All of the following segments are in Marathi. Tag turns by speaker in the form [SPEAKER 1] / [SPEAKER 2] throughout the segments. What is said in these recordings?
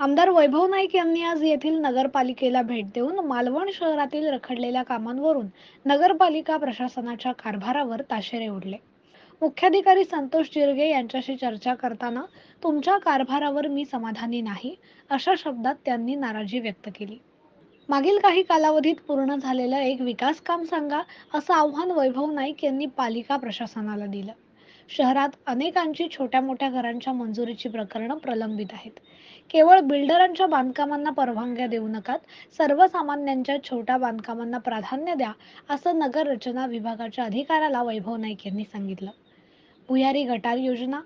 [SPEAKER 1] आमदार वैभव नाईक यांनी आज येथील नगरपालिकेला भेट देऊन मालवण शहरातील रखडलेल्या कामांवरून नगरपालिका प्रशासनाच्या कारभारावर ताशेरे ओढले. मुख्याधिकारी संतोष जिरगे यांच्याशी चर्चा करताना तुमच्या कारभारावर मी समाधानी नाही अशा शब्दात त्यांनी नाराजी व्यक्त केली. मागील काही कालावधीत पूर्ण झालेलं एक विकास काम सांगा असं आव्हान वैभव नाईक यांनी पालिका प्रशासनाला दिलं. शहरात अनेकांची छोट्या मोठ्या घरांच्या मंजुरीची प्रकरणं प्रलंबित आहेत. केवळ बिल्डरांच्या बांधकामांना परवानग्या देऊ नकात सर्वसामान्यांच्या छोट्या बांधकामांना प्राधान्य द्या असं नगर रचना विभागाच्या अधिकाऱ्याला वैभव नाईक यांनी सांगितलं. भुयारी गटार योजना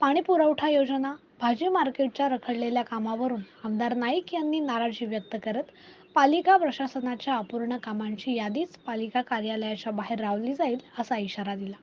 [SPEAKER 1] पाणी पुरवठा योजना भाजी मार्केटच्या रखडलेल्या कामावरून आमदार नाईक यांनी नाराजी व्यक्त करत पालिका प्रशासनाच्या अपूर्ण कामांची यादीच पालिका कार्यालयाच्या बाहेर रावली जाईल असा इशारा दिला.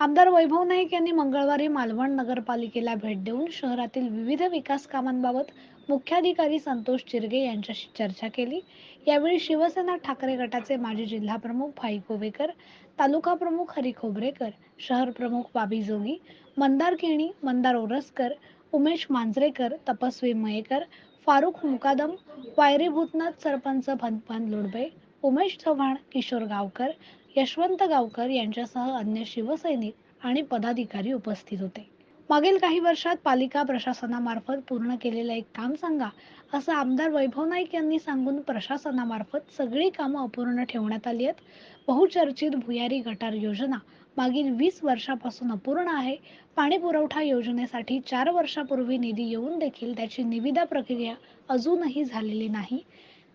[SPEAKER 1] आमदार वैभव नाईक यांनी मंगळवारी मालवण नगरपालिकेला भेट देऊन शहरातील विविध विकास कामांबाबत मुख्याधिकारी संतोष चिरगे यांच्याशी चर्चा केली. यावेळी शिवसेना ठाकरे गटाचे माजी जिल्हाप्रमुख भाई कोवेकर तालुका प्रमुख हरी खोबरेकर शहर प्रमुख बाबी जोगी मंदार केणी मंदार ओरसकर उमेश मांजरेकर तपस्वी मयेकर फारुख मुकादम वायरी भूतनाथ सरपंच भनपान लोडबे उमेश चव्हाण किशोर गावकर यशवंत गावकर यांच्यासह अन्य शिवसैनिक आणि पदाधिकारी उपस्थित होते. मागील काही वर्षात पालिका प्रशासनामार्फत पूर्ण केलेलं एक काम सांगा असं आमदार वैभव नाईक यांनी सांगून प्रशासनामार्फत सगळी कामं अपूर्ण ठेवण्यात आली आहेत. बहुचर्चित भुयारी गटार योजना मागील वीस वर्षापासून अपूर्ण आहे. पाणी पुरवठा योजनेसाठी चार वर्षापूर्वी निधी येऊन देखील त्याची निविदा प्रक्रिया अजूनही झालेली नाही.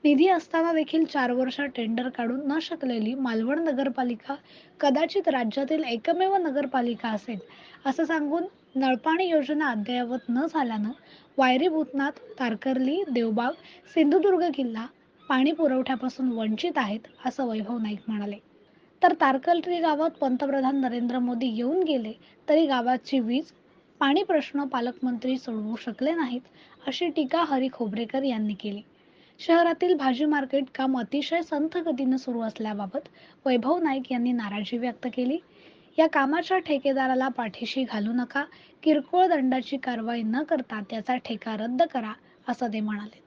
[SPEAKER 1] निधी असताना देखील चार वर्ष टेंडर काढून न शकलेली मालवण नगरपालिका कदाचित राज्यातील एकमेव नगरपालिका असेल असं सांगून नळपाणी योजना अद्ययावत न झाल्यानं वायरी भूतनाथ तारकर्ली देवबाग सिंधुदुर्ग किल्ला पाणी पुरवठ्यापासून वंचित आहेत असं वैभव नाईक म्हणाले. तर तारकर्ली गावात पंतप्रधान नरेंद्र मोदी येऊन गेले तरी गावाची वीज पाणी प्रश्न पालकमंत्री सोडवू शकले नाहीत अशी टीका हरी खोबरेकर यांनी केली. शहरातील भाजी मार्केट काम अतिशय संथ गतीनं सुरू असल्याबाबत वैभव नाईक यांनी नाराजी व्यक्त केली. या कामाच्या ठेकेदाराला पाठीशी घालू नका किरकोळ दंडाची कारवाई न करता त्याचा ठेका रद्द करा असं ते म्हणाले.